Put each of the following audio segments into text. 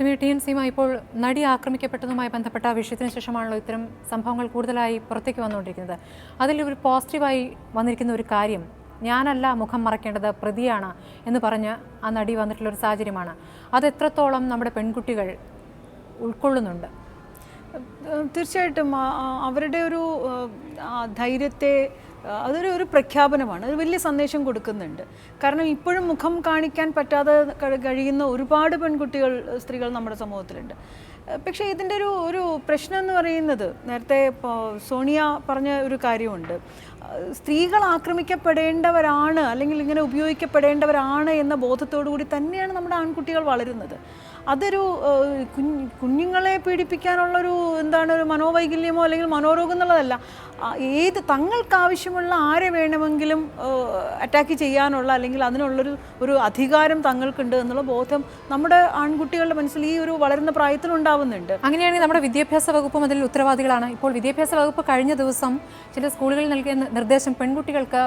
Shrimati T N Seema ഇപ്പോൾ നടി ആക്രമിക്കപ്പെട്ടതുമായി ബന്ധപ്പെട്ട വിഷയത്തിന് ശേഷമാണല്ലോ ഇത്തരം സംഭവങ്ങൾ കൂടുതലായി പുറത്തേക്ക് വന്നുകൊണ്ടിരിക്കുന്നത്. അതിൽ ഒരു പോസിറ്റീവായി വന്നിരിക്കുന്ന ഒരു കാര്യം ഞാനല്ല മുഖം മറയ്ക്കേണ്ടത് പ്രതിയാണ് എന്ന് പറഞ്ഞ് ആ നടി വന്നിട്ടുള്ള ഒരു സാഹചര്യമാണ്. അത് എത്രത്തോളം നമ്മുടെ പെൺകുട്ടികൾ ഉൾക്കൊള്ളുന്നുണ്ട്? തീർച്ചയായിട്ടും അവരുടെ ഒരു ധൈര്യത്തെ അതൊരു ഒരു പ്രഖ്യാപനമാണ്. ഒരു വലിയ സന്ദേശം കൊടുക്കുന്നുണ്ട്. കാരണം ഇപ്പോഴും മുഖം കാണിക്കാൻ പറ്റാതെ കഴിയുന്ന ഒരുപാട് പെൺകുട്ടികൾ സ്ത്രീകൾ നമ്മുടെ സമൂഹത്തിലുണ്ട്. പക്ഷേ ഇതിന്റെ ഒരു ഒരു പ്രശ്നം എന്ന് പറയുന്നത് നേരത്തെ സോണിയ പറഞ്ഞ ഒരു കാര്യമുണ്ട്. സ്ത്രീകൾ ആക്രമിക്കപ്പെടേണ്ടവരാണ് അല്ലെങ്കിൽ ഇങ്ങനെ ഉപയോഗിക്കപ്പെടേണ്ടവരാണ് എന്ന ബോധത്തോടു കൂടി തന്നെയാണ് നമ്മുടെ ആൺകുട്ടികൾ വളരുന്നത്. അതൊരു കുഞ്ഞുങ്ങളെ പീഡിപ്പിക്കാനുള്ളൊരു എന്താണ് ഒരു മനോവൈകല്യമോ അല്ലെങ്കിൽ മനോരോഗം എന്നുള്ളതല്ല. ഏത് തങ്ങൾക്കാവശ്യമുള്ള ആരെ വേണമെങ്കിലും അറ്റാക്ക് ചെയ്യാനുള്ള അല്ലെങ്കിൽ അതിനുള്ളൊരു ഒരു അധികാരം തങ്ങൾക്കുണ്ട് എന്നുള്ള ബോധം നമ്മുടെ ആൺകുട്ടികളുടെ മനസ്സിൽ ഈ ഒരു വളരുന്ന പ്രായത്തിൽ ഉണ്ടാവുന്നുണ്ട്. അങ്ങനെയാണെങ്കിൽ നമ്മുടെ വിദ്യാഭ്യാസ വകുപ്പും അതിൽ ഉത്തരവാദികളാണ്. ഇപ്പോൾ വിദ്യാഭ്യാസ വകുപ്പ് കഴിഞ്ഞ ദിവസം ചില സ്കൂളുകളിൽ നൽകിയ നിർദ്ദേശം പെൺകുട്ടികൾക്ക്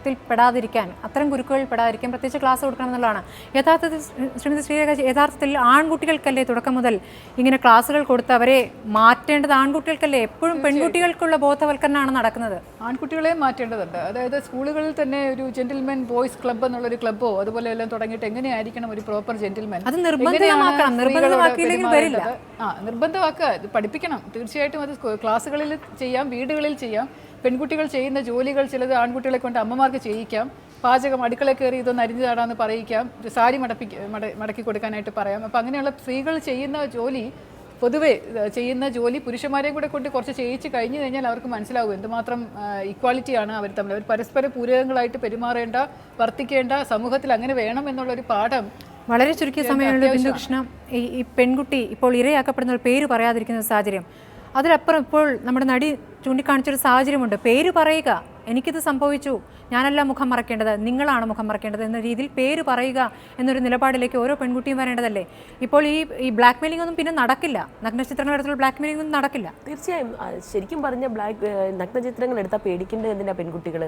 പ്രേമത്തിൽ പെടാതിരിക്കാൻ അത്തരം ഗുരുക്കളിൽ പെടാതിരിക്കാൻ പ്രത്യേകിച്ച് ക്ലാസ് കൊടുക്കണം എന്നുള്ളതാണ്. യഥാർത്ഥത്തിൽ ശ്രീ- ശ്രീമതി ശ്രീരേഖ യഥാർത്ഥത്തിൽ ആൺകുട്ടികൾക്കല്ലേ തുടക്കം മുതൽ ഇങ്ങനെ ക്ലാസ്സുകൾ കൊടുത്ത് അവരെ മാറ്റേണ്ടത്? ആൺകുട്ടികൾക്കല്ലേ എപ്പോഴും പെൺകുട്ടികൾക്കുള്ള ബോധവൽക്കരണമാണ് നടക്കുന്നത്? ആൺകുട്ടികളെ മാറ്റേണ്ടതുണ്ട്. അതായത് സ്കൂളുകളിൽ തന്നെ ഒരു ജെന്റിൽമെൻ ബോയ്സ് ക്ലബ്ബ് എന്നുള്ളൊരു ക്ലബ്ബോ അതുപോലെ എല്ലാം തുടങ്ങിയിട്ട് എങ്ങനെയായിരിക്കണം ഒരു പ്രോപ്പർ ജെന്റിൽമെൻ അത് നിർബന്ധമാക്കണം. നിർബന്ധമാക്കിയില്ലെങ്കിൽ വരില്ല. ആ നിർബന്ധമാക്കുക. പഠിപ്പിക്കണം. തീർച്ചയായിട്ടും അത് സ്കൂ- ക്ലാസ്സുകളിൽ ചെയ്യാം വീടുകളിൽ ചെയ്യാം. പെൺകുട്ടികൾ ചെയ്യുന്ന ജോലികൾ ചിലത് ആൺകുട്ടികളെ കൊണ്ട് അമ്മമാർക്ക് ചെയ്യിക്കാം. പാചകം അടുക്കള കയറി ഇതൊന്ന് അരിഞ്ഞു താടാന്ന് പറയിക്കാം. സാരി മടപ്പി മട- മടക്കി കൊടുക്കാനായിട്ട് പറയാം. അപ്പം അങ്ങനെയുള്ള സ്ത്രീകൾ ചെയ്യുന്ന ജോലി പൊതുവേ ചെയ്യുന്ന ജോലി പുരുഷന്മാരെയും കൂടെ കൊണ്ട് കുറച്ച് ചെയ്യിച്ച് കഴിഞ്ഞു കഴിഞ്ഞാൽ അവർക്ക് മനസ്സിലാവും എന്തുമാത്രം ഇക്വാളിറ്റിയാണ് അവർ തമ്മിൽ. അവർ പരസ്പര പൂരകങ്ങളായിട്ട് പെരുമാറേണ്ട വർത്തിക്കേണ്ട സമൂഹത്തിൽ അങ്ങനെ വേണം എന്നുള്ളൊരു പാഠം വളരെ ചുരുക്കിയ സമയമുള്ള ബിന്ദുകൃഷ്ണ ഈ ഈ പെൺകുട്ടി ഇപ്പോൾ ഇരയാക്കപ്പെടുന്ന ഒരു പേര് പറയാതിരിക്കുന്ന സാഹചര്യം. അതിലപ്പുറം ഇപ്പോൾ നമ്മുടെ നടി ചൂണ്ടിക്കാണിച്ചൊരു സാഹചര്യമുണ്ട്. പേര് പറയുക. എനിക്കിത് സംഭവിച്ചു. ഞാനല്ല മുഖം മറക്കേണ്ടത്. നിങ്ങളാണ് മുഖം മറക്കേണ്ടത് എന്ന രീതിയിൽ പേര് പറയുക എന്നൊരു നിലപാടിലേക്ക് ഓരോ പെൺകുട്ടിയും വരേണ്ടതല്ലേ? ഇപ്പോൾ ഈ ഈ ബ്ലാക്ക് മെയിലിംഗ് ഒന്നും പിന്നെ നടക്കില്ല. നഗ്നചിത്രങ്ങൾ എടുത്തുള്ള ബ്ലാക്ക് മെയിലിംഗ് ഒന്നും നടക്കില്ല. തീർച്ചയായും. ശരിക്കും പറഞ്ഞ ബ്ലാക്ക് നഗ്നചിത്രങ്ങൾ എടുത്താൽ പേടിക്കേണ്ടത് എന്തിനാ പെൺകുട്ടികൾ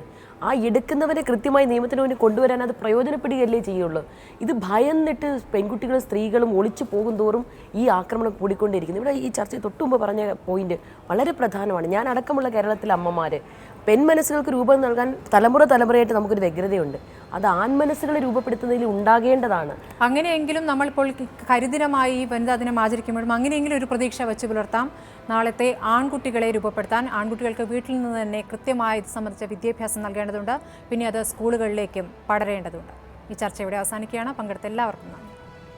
ആ എടുക്കുന്നവരെ കൃത്യമായി നിയമത്തിന് മുന്നിൽ കൊണ്ടുവരാൻ അത് പ്രയോജനപ്പെടുകയല്ലേ ചെയ്യുള്ളൂ. ഇത് ഭയന്നിട്ട് പെൺകുട്ടികളും സ്ത്രീകളും ഒളിച്ചു പോകും തോറും ഈ ആക്രമണം കൂടിക്കൊണ്ടിരിക്കുന്നു. ഇവിടെ ഈ ചർച്ച തൊട്ടുമ്പോൾ പറഞ്ഞ പോയിന്റ് വളരെ പ്രധാനമാണ്. ഞാൻ അടക്കമുള്ള കേരളത്തിലെ അമ്മമാര് പെൺമനസ്സുകൾക്ക് രൂപം നൽകാൻ തലമുറ തലമുറയായിട്ട് നമുക്കൊരു വ്യഗ്രതയുണ്ട്. അത് ആൺമനസ്സുകളെ രൂപപ്പെടുത്തുന്നതിൽ ഉണ്ടാകേണ്ടതാണ്. അങ്ങനെയെങ്കിലും നമ്മളിപ്പോൾ കരിദിനമായി വനിതാ ദിനം ആചരിക്കുമ്പോഴും അങ്ങനെയെങ്കിലും ഒരു പ്രതീക്ഷ വെച്ച് പുലർത്താം. നാളത്തെ ആൺകുട്ടികളെ രൂപപ്പെടുത്താൻ ആൺകുട്ടികൾക്ക് വീട്ടിൽ നിന്ന് തന്നെ കൃത്യമായി ഇത് സംബന്ധിച്ച വിദ്യാഭ്യാസം നൽകേണ്ടതുണ്ട്. പിന്നെ അത് സ്കൂളുകളിലേക്കും പടരേണ്ടതുണ്ട്. ഈ ചർച്ച ഇവിടെ അവസാനിക്കുകയാണ്. പങ്കെടുത്ത എല്ലാവർക്കും നന്ദി.